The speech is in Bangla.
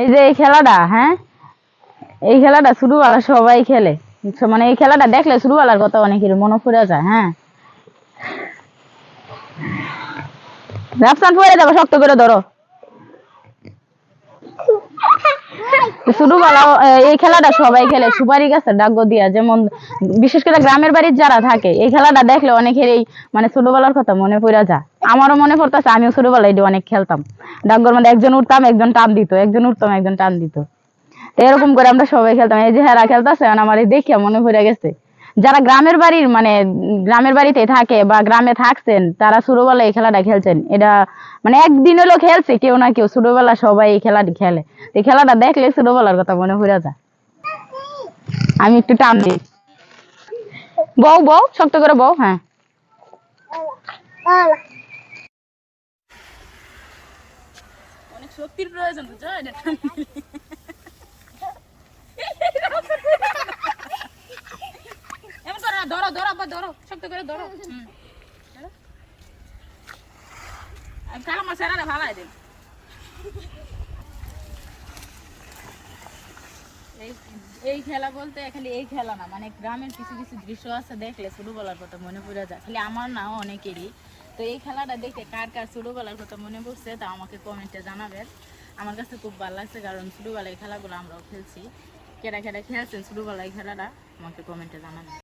এই যে এই খেলাটা হ্যাঁ? এই খেলাটা ছোটবেলা সবাই খেলে। মানে এই খেলাটা দেখলে ছোটবেলার কথা অনেকের মনে পড়ে যায় হ্যাঁ? রাফসান, পড়ে যাব, শক্ত করে ধরো। ছোটবেলা এই খেলাটা সবাই খেলে, সুপারি গাছের ডাগ্য দিয়া, যেমন বিশেষ করে গ্রামের বাড়ির যারা থাকে, এই খেলাটা দেখলে অনেকের এই মানে ছোটবেলার কথা মনে পড়ে যায়। আমারও মনে পড়তেছে, আমিও ছোটবেলায় এটা অনেক খেলতাম। ডাগ্গর মধ্যে একজন উঠতাম, একজন টান দিত, একজন উঠতাম, একজন টান দিত। এরকম করে আমরা সবাই খেলতাম। এই যে হেরা খেলতেছে আমার দেখিয়া মনে পড়ে গেছে। যারা গ্রামের বাড়ির মানে গ্রামের বাড়িতে থাকে বা গ্রামে থাকছেন, তারা ছোটবেলায় এই খেলাটা খেলছেন। এটা মানে একদিন হলো খেলছে, কেউ না কেউ। ছোটবেলা সবাই এই খেলাটি খেলে। এই খেলাটা দেখলে ছোটবেলার কথা মনে পড়ে যায়। আমি একটু টান দিই। বউ বউ, শক্ত করে বউ হ্যাঁ। অনেক শক্তির প্রয়োজন এমন করো না, ধরো ধরো ধরো শক্ত করে ধরো। দিন এই খেলা বলতে খালি এই খেলা না মানে গ্রামের কিছু কিছু দৃশ্য আছে দেখলে ছোটবেলার কথা মনে পড়ে যায়। খালি আমার না অনেকেরই। তো এই খেলাটা দেখে কার কার ছোটোবেলার কথা মনে পড়ছে তা আমাকে কমেন্টে জানাবেন। আমার কাছে খুব ভালো লাগছে কারণ ছোটোবেলায় খেলাগুলো আমরাও খেলছি। কেটা কেটা খেলছেন ছোটোবেলায় খেলাটা আমাকে কমেন্টে জানাবেন।